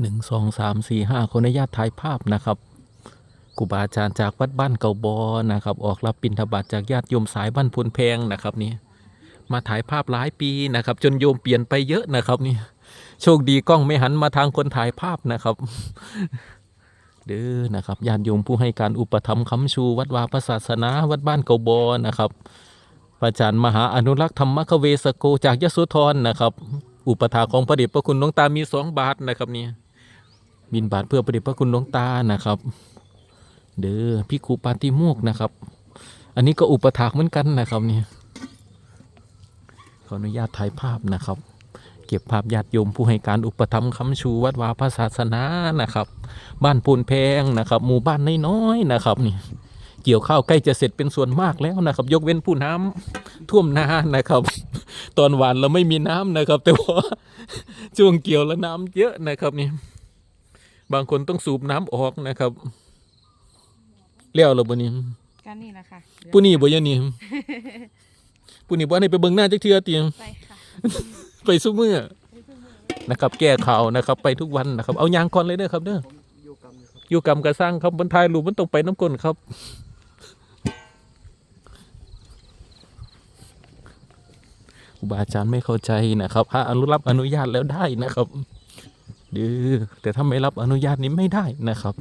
หนึ่งสองสามสี่ห้าคนอนุญาติถ่ายภาพนะครับครูบาอาจารย์จากวัดบ้านเก่าบอนะครับ ออกรับปิณฑบาตจากญาติโยมสายบ้านพลแพงนะครับนี่มาถ่ายภาพหลายปีนะครับ จนโยมเปลี่ยนไปเยอะนะครับนี่โชคดีกล้องไม่หันมาทางคนถ่ายภาพนะครับเด้อนะครับญาติโยมผู้ให้การอุปถัมภ์ค้ำชู วัดวาพระศาสนา วัดบ้านเก่าบอนะครับพระอาจารย์มหาอนุรักษ์ธรรมคเวสโกจากยโสธรนะครับ อุปถาของพระเดชพระคุณหลวงตามีสองบาทนะครับเนี่ย บินบาทเพื่อพระเดชพระคุณหลวงตานะครับ เด้อพี่ครูปาติโมกนะครับ อันนี้ก็อุปถากเหมือนกันนะครับเนี่ยขออนุญาตถ่ายภาพนะครับ เก็บภาพญาติโยมผู้ให้การอุปถัมภ์ค้ำชูวัดวาพระศาสนานะครับ บ้านปูนแพงนะครับ หมู่บ้านน้อยๆนะครับนี่เกี่ยวข้าวใกล้จะเสร็จเป็นส่วนมากแล้วนะครับ ยกเว้นผู้น้ำท่วมนานะครับ ตอนหวานเราไม่มีน้ำนะครับ แต่ว่าช่วงเกี่ยวแล้วน้ำเยอะนะครับนี่ บางคนต้องสูบน้ำออกนะครับเลี้ยวเราบ่นี่ก็นี่แหละค่ะเดี๋ยวผู้นี้บ่ยันนี่ผู้นี้บ่ให้ไปเบิ่งหน้าจักเทื่อเตียงไปค่ะไปซุมื้อนะครับ แก้ข่าวนะครับ ไปทุกวันนะครับ เอายางก่อนเลยเด้อครับเด้ออยู่กรรมกระสร้างครับบนท้ายรูปมันต้องไปน้ำก้นครับครูบาอาจารย์ไม่เข้าใจนะครับพระอนุรับอนุญาตแล้วได้นะครับ ดื้อแต่ถ้าไม่รับอนุญาตนี้ไม่ได้นะครับ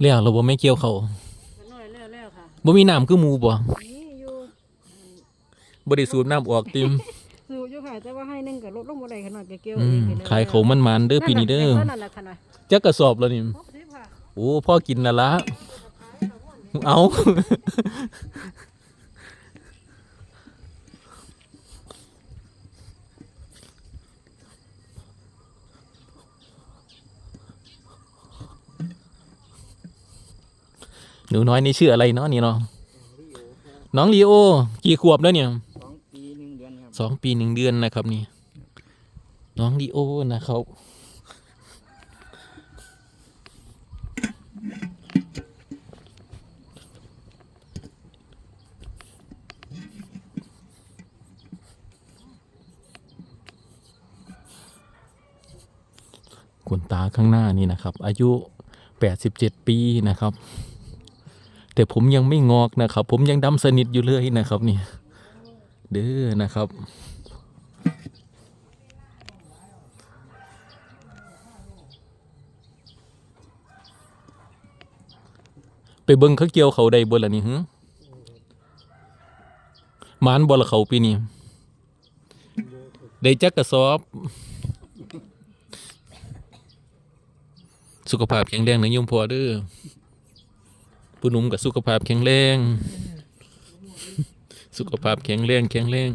เรียกเราบ่ไม่เกี่ยวเขาน้อยแล้วแล้วค่ะบ่มีน้ำคือหมูบ่นี่อยู่บ่ได้สูบน้ำออกติมสูบอยู่ค่ะแต่ว่าให้นึ่งกับลดลงบ่ได้ขนาดเกี่ยวอืเองมก็เลยขายเขามันมันๆเด้อปีนี้เด้อนั่นแหละค่ะน่อยจักกระสอบแล้วนี่ครบสิบค่ะโอ้พ่อกินน่ะละ เอา หนูน้อยนี่ชื่ออะไรเนาะนี่เนาะน้องลีโอ กี่ขวบแล้วเนี่ยสองปีหนึ่งเดือนครับสองปีหนึ่งเดือนนะครับนี่ น้องลีโอนะครับขนตาข้างหน้านี่นะครับ อายุ 87 ปีนะครับ แต่ผมยังไม่งอกนะครับ ผมยังดำสนิทอยู่เลยนะครับนี่เด้อนะครับ ไปเบิ่งเขาเกี่ยวเขาใดบ่ล่ะนี่หึมานบ่ละเขาปีนี้ได้จักกระสอบ สุขภาพแข็งแรงนะโยมพอเด้อ ผู้หนุ่มกับสุขภาพแข็งแรง สุขภาพแข็งแรงแข็งแรง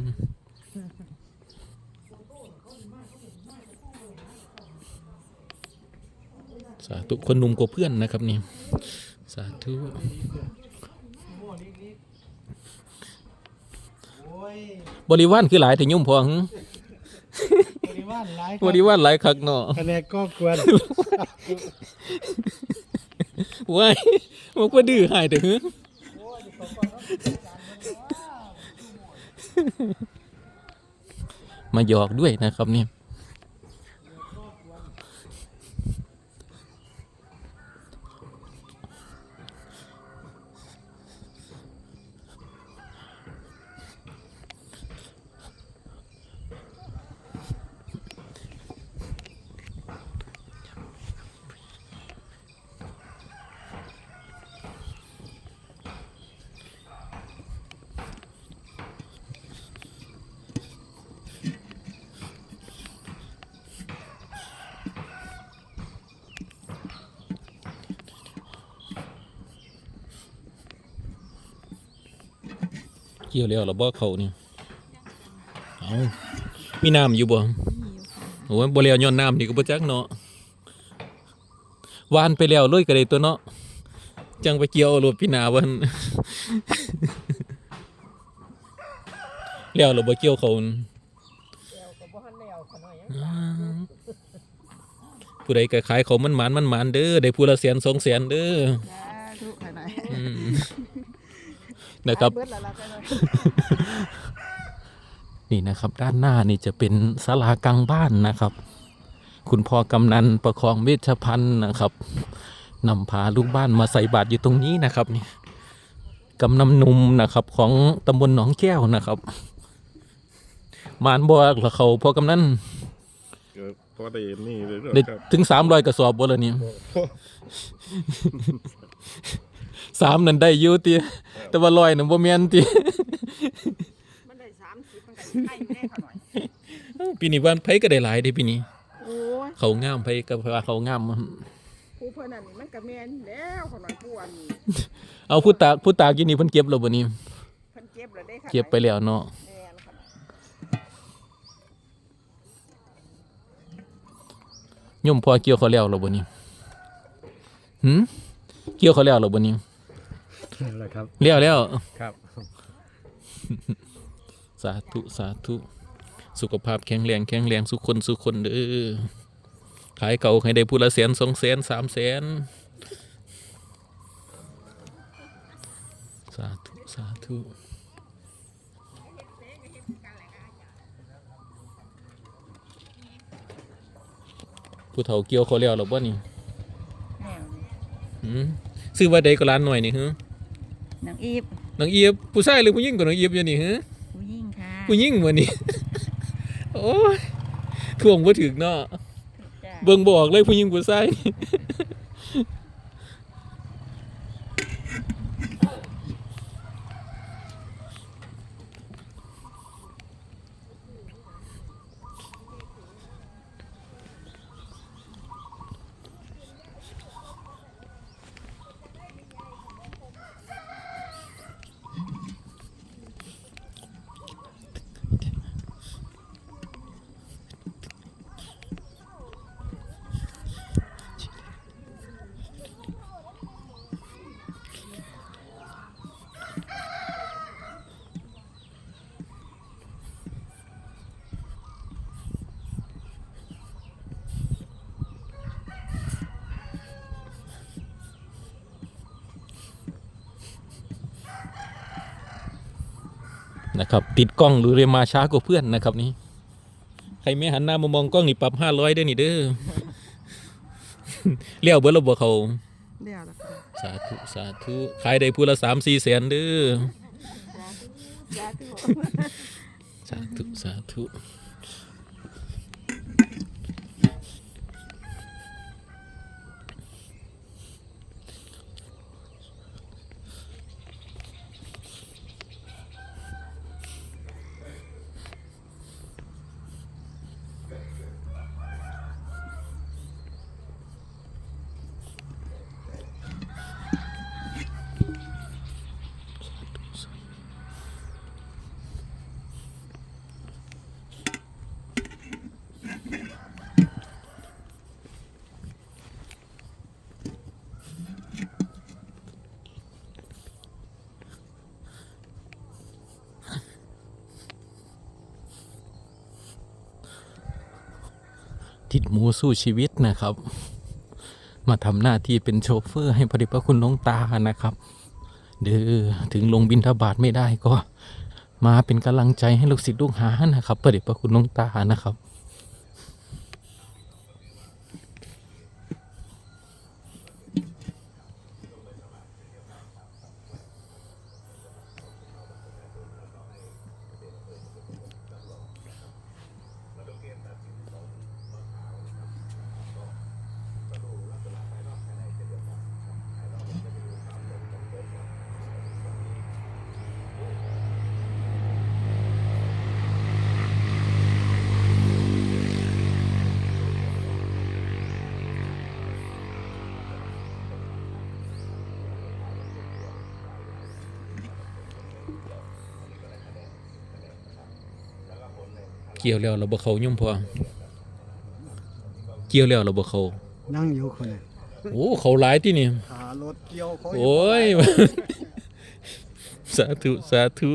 สาธุคนหนุ่มกว่าเพื่อนนะครับนี่สาธุบริวารคือหลายแต่ยุ่มพอหึบริวารหลายบริวารหลายคักเนาะคะแนนก็กวน ว้ายมันก็ดื้อหายแต่หึมาหยอกด้วยนะครับเนี่ย เกี่ยวแล้วเหรอบ่เขานี่เอามีน้ำอยู่บ่โอ้ยบ่แล้วย้อนน้ำนี่ก็บ่จักเนาะวานไปแล้วเลยก็ได้ตัวเนาะจังไปเกี่ยวรถพี่นาวันแล้วเราบ่เกี่ยวเขานั่นผู้ใดก็ขายเขามันหมานมันหมานเด้อได้ผู้ละแสนสองแสนเด้อสาธุค่ะห น่อยอืมนะครับเบิดแล้วล่ะไปเลยนี่นะครับด้านหน้านี่จะเป็นศาลากลางบ้านนะครับ คุณพ่อกำนันประคองเวชพันธ์นะครับนำพาลูกบ้านมาใส่บาตรอยู่ตรงนี้นะครับนี่กำนำนุ่มนะครับของตำบลหนองแก้วนะครับ มานบอกละเขาพ่อกำนันเกิดพอได้นี่เลยเด้อได้ครับถึงสามร้อยกระสอบบ่ละนี่สามนั่นได้อยู่ตี แต่ว่าร้อยนั่นบ่แม่นตีมันได้30มันก็ให้อยู่ได้เขาหน่อยปีนี้วันไผก็ได้หลายเด้ปีนี้ โอ้ยเขางามไผก็ว่าเขางาม ผู้เพิ่นนั่นนี่มันก็แม่นแล้วเขาหน่อยผู้อันนี้เอาผู้ตากผู้ตากอยู่นี่เพิ่นเก็บแล้วบ่นี่เพิ่นเก็บแล้วได้ค่ะเก็บไปแล้วเนาะแม่นค่ะย่อมพอเกี่ยวเขาแล้วแล้วบ่นี่หืมเกี่ยวเขาแล้วแล้วบ่นี่ นั่นแหละครับแล้วแล้วครับ สาธุสาธุสุขภาพแข็งแรงแข็งแรงสุขคนสุขคนเด้อขายเก่าให้ได้ผู้ละแสนสองแสนสามแสนสาธุสาธุผู้เฒ่าเกี่ยวเขาแล้วหรอบ่นี่แม่นหืมซื้อว่าใดก็ร้านหน่อยนี่ฮึ นางอีฟน้องเอียบผู้ชายหรือผู้หญิงกับน้องเอียบอยู่นี่ฮึผู้หญิงค่ะผู้หญิงวันนี้ โอ้ยทวงบ่ถึงเนาะจ้ะเบิ่งบอกเลยผู้หญิงผู้ชาย นะครับ ติดกล้องหรือเรียนมาช้ากว่าเพื่อนนะครับนี่ใครไม่หันหน้ามามองกล้องนี่ปรับห้าร้อยได้อนี่เด้อเลี้ยวเบิร์ระบบเขาเดี๋ยวล่ะค่ะสาธุสาธุขายได้พูละสามสี่แสนเด้อจ้าทุกสาธุสาธุ ทิดหมูสู้ชีวิตนะครับ มาทำหน้าที่เป็นโชเฟอร์ให้พระเดชพระคุณหลวงตานะครับ เด้อถึงลงบินทบาทไม่ได้ก็ มาเป็นกำลังใจให้ลูกศิษย์ลูกหานะครับพระเดชพระคุณหลวงตานะครับ เกี่ยวแล้วเราบ่เขายุ่มพอเกี่ยวแล้วเราบ่เขานั่งอยู่คนน่ะโอ้เขาหลายที่นี่ขารถเกี่ยวเขาโอ้ย สาธุ สาธุ